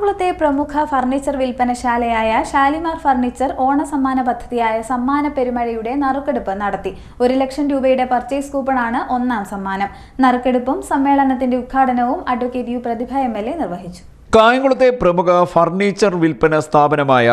കായംകുളത്തെ പ്രമുഖ ഫർണിച്ചർ വിൽപ്പനശാലയായ ഷാലിമാർ ഫർണിച്ചർ ഓണസമ്മാന പദ്ധതിയായ സമ്മാന പെരുമഴയുടെ നറുക്കെടുപ്പ് നടത്തി. ഒരു ലക്ഷം രൂപയുടെ പർച്ചേസ് കൂപ്പണാണ് ഒന്നാം സമ്മാനം. നറുക്കെടുപ്പും സമ്മേളനത്തിന്റെ ഉദ്ഘാടനവും അഡ്വക്കേറ്റ് യു പ്രതിഭ എ നിർവഹിച്ചു. കായംകുളത്തെ പ്രമുഖ ഫർണിച്ചർ വിൽപ്പന സ്ഥാപനമായ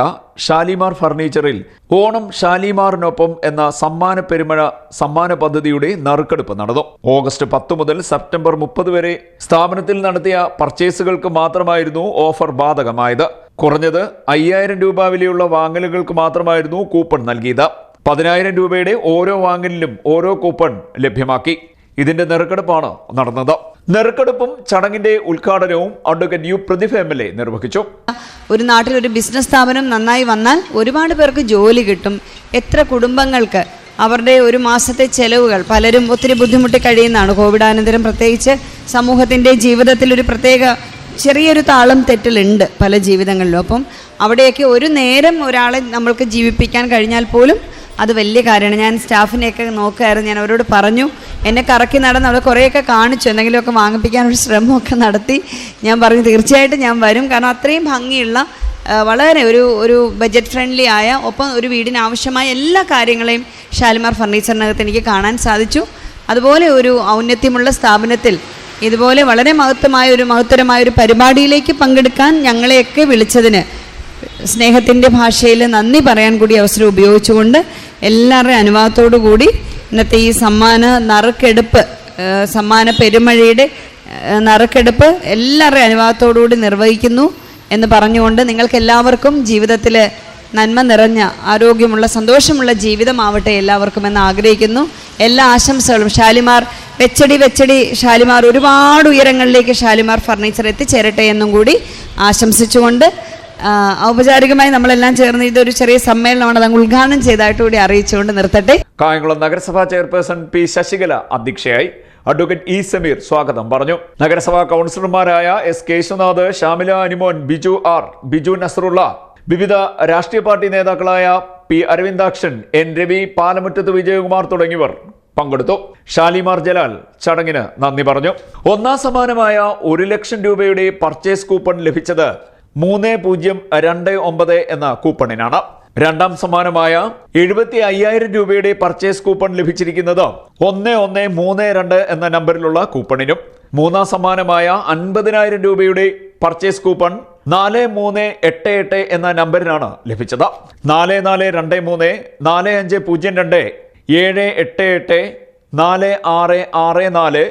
ഷാലിമാർ ഫർണിച്ചറിൽ ഓണം ഷാലിമാറിനൊപ്പം എന്ന സമ്മാന പെരുമഴ സമ്മാന പദ്ധതിയുടെ നറുക്കെടുപ്പ് നടന്നു. ഓഗസ്റ്റ് പത്ത് മുതൽ സെപ്റ്റംബർ മുപ്പത് വരെ സ്ഥാപനത്തിൽ നടത്തിയ പർച്ചേസുകൾക്ക് മാത്രമായിരുന്നു ഓഫർ ബാധകമായത്. കുറഞ്ഞത് അയ്യായിരം രൂപ വിലയുള്ള വാങ്ങലുകൾക്ക് മാത്രമായിരുന്നു കൂപ്പൺ നൽകിയത്. പതിനായിരം രൂപയുടെ ഓരോ വാങ്ങലിലും ഓരോ കൂപ്പൺ ലഭ്യമാക്കി. ഇതിന്റെ നെറുക്കെടുപ്പാണ് നടന്നത്. നറുക്കെടുപ്പും ചടങ്ങിന്റെ ഉദ്ഘാടനവും advocate U Prathibha M L A നിർവഹിച്ചു. ഒരു നാട്ടിൽ ഒരു ബിസിനസ് സ്ഥാപനം നന്നായി വന്നാൽ ഒരുപാട് പേർക്ക് ജോലി കിട്ടും. എത്ര കുടുംബങ്ങൾക്ക് അവരുടെ ഒരു മാസത്തെ ചെലവുകൾ പലരും ഒത്തിരി ബുദ്ധിമുട്ടി കഴിയുന്നതാണ്. കോവിഡാനന്തരം പ്രത്യേകിച്ച് സമൂഹത്തിന്റെ ജീവിതത്തിൽ ഒരു പ്രത്യേക ചെറിയൊരു താളം തെറ്റലുണ്ട് പല ജീവിതങ്ങളിലും. അപ്പം അവിടെയൊക്കെ ഒരു നേരം ഒരാളെ നമ്മൾക്ക് ജീവിപ്പിക്കാൻ കഴിഞ്ഞാൽ പോലും അത് വലിയ കാര്യമാണ്. ഞാൻ സ്റ്റാഫിനെയൊക്കെ നോക്കുമായിരുന്നു ഞാൻ അവരോട് പറഞ്ഞു എന്നെ കറക്കി നടന്ന് അവിടെ കുറേയൊക്കെ കാണിച്ചു. എന്തെങ്കിലുമൊക്കെ വാങ്ങിപ്പിക്കാനൊരു ശ്രമമൊക്കെ നടത്തി. ഞാൻ പറഞ്ഞു തീർച്ചയായിട്ടും ഞാൻ വരും. കാരണം അത്രയും ഭംഗിയുള്ള വളരെ ഒരു ഒരു ബജറ്റ് ഫ്രണ്ട്ലി ആയ ഒപ്പം ഒരു വീടിന് ആവശ്യമായ എല്ലാ കാര്യങ്ങളെയും ഷാലിമാർ ഫർണിച്ചറിനകത്ത് എനിക്ക് കാണാൻ സാധിച്ചു. അതുപോലെ ഒരു ഔന്നത്യമുള്ള സ്ഥാപനത്തിൽ ഇതുപോലെ വളരെ മഹത്വമായ ഒരു മഹത്തരമായ ഒരു പരിപാടിയിലേക്ക് പങ്കെടുക്കാൻ ഞങ്ങളെയൊക്കെ വിളിച്ചതിന് സ്നേഹത്തിന്റെ ഭാഷയിൽ നന്ദി പറയാൻ കൂടി അവസരം ഉപയോഗിച്ചുകൊണ്ട് എല്ലാവരുടെയും അനുവാദത്തോടു കൂടി ഇന്നത്തെ ഈ സമ്മാന നറുക്കെടുപ്പ് സമ്മാന പെരുമഴയുടെ നറുക്കെടുപ്പ് എല്ലാവരുടെയും അനുഭവത്തോടുകൂടി നിർവഹിക്കുന്നു എന്ന് പറഞ്ഞുകൊണ്ട് നിങ്ങൾക്ക് എല്ലാവർക്കും ജീവിതത്തിൽ നന്മ നിറഞ്ഞ ആരോഗ്യമുള്ള സന്തോഷമുള്ള ജീവിതമാവട്ടെ എല്ലാവർക്കും എന്ന് ആഗ്രഹിക്കുന്നു. എല്ലാ ആശംസകളും ഷാലിമാർ വെച്ചടി വെച്ചടി ഷാലിമാർ ഒരുപാട് ഉയരങ്ങളിലേക്ക് ഷാലിമാർ ഫർണിച്ചർ എത്തിച്ചേരട്ടെ എന്നും കൂടി ആശംസിച്ചുകൊണ്ട് ഔപചാരികമായി നമ്മളെല്ലാം ചേർന്ന് ഇതൊരു ചെറിയ സമ്മേളനമാണ് അത് അങ്ങ് ഉദ്ഘാടനം ചെയ്തതായിട്ട് കൂടി അറിയിച്ചുകൊണ്ട് നിർത്തട്ടെ. കായംകുളം നഗരസഭാ ചെയർപേഴ്സൺ പി ശശികല അധ്യക്ഷയായി അഡ്വക്കേറ്റ് ഇ സമീർ സ്വാഗതം പറഞ്ഞു. നഗരസഭാ കൗൺസിലർമാരായ എസ് കേശുനാഥ് ഷാമില അനിമോൻ ബിജു ആർ ബിജു നസറുള്ള വിവിധ രാഷ്ട്രീയ പാർട്ടി നേതാക്കളായ പി അരവിന്ദാക്ഷൻ എൻ രവി പാലമുറ്റത്ത് വിജയകുമാർ തുടങ്ങിയവർ പങ്കെടുത്തു. ഷാലിമാർ ജലാൽ ചടങ്ങിന് നന്ദി പറഞ്ഞു. ഒന്നാം സമാനമായ ഒരു ലക്ഷം രൂപയുടെ പർച്ചേസ് കൂപ്പൺ ലഭിച്ചത് മൂന്ന് പൂജ്യം രണ്ട് ഒമ്പത് എന്ന കൂപ്പണിനാണ്. രണ്ടാം സമ്മാനമായ എഴുപത്തി അയ്യായിരം രൂപയുടെ പർച്ചേസ് കൂപ്പൺ ലഭിച്ചിരിക്കുന്നത് ഒന്ന് ഒന്ന് മൂന്ന് രണ്ട് എന്ന നമ്പറിലുള്ള കൂപ്പണിനും. മൂന്നാം സമ്മാനമായ അൻപതിനായിരം രൂപയുടെ പർച്ചേസ് കൂപ്പൺ നാല് മൂന്ന് എട്ട് എട്ട് എന്ന നമ്പറിനാണ് ലഭിച്ചത്. നാല് നാല് രണ്ട് മൂന്ന് നാല് അഞ്ച് പൂജ്യം രണ്ട് ഏഴ് എട്ട് എട്ട് നാല് ആറ് ആറ് നാല്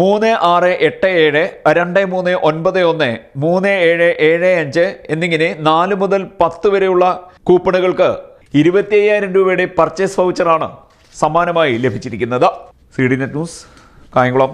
മൂന്ന് ആറ് എട്ട് ഏഴ് രണ്ട് മൂന്ന് ഒൻപത് ഒന്ന് മൂന്ന് ഏഴ് ഏഴ് അഞ്ച് എന്നിങ്ങനെ നാല് മുതൽ പത്ത് വരെയുള്ള കൂപ്പണുകൾക്ക് ഇരുപത്തി അയ്യായിരം രൂപയുടെ പർച്ചേസ് വൗച്ചറാണ് സമ്മാനമായി ലഭിച്ചിരിക്കുന്നത്. C D net news Kayamkulam.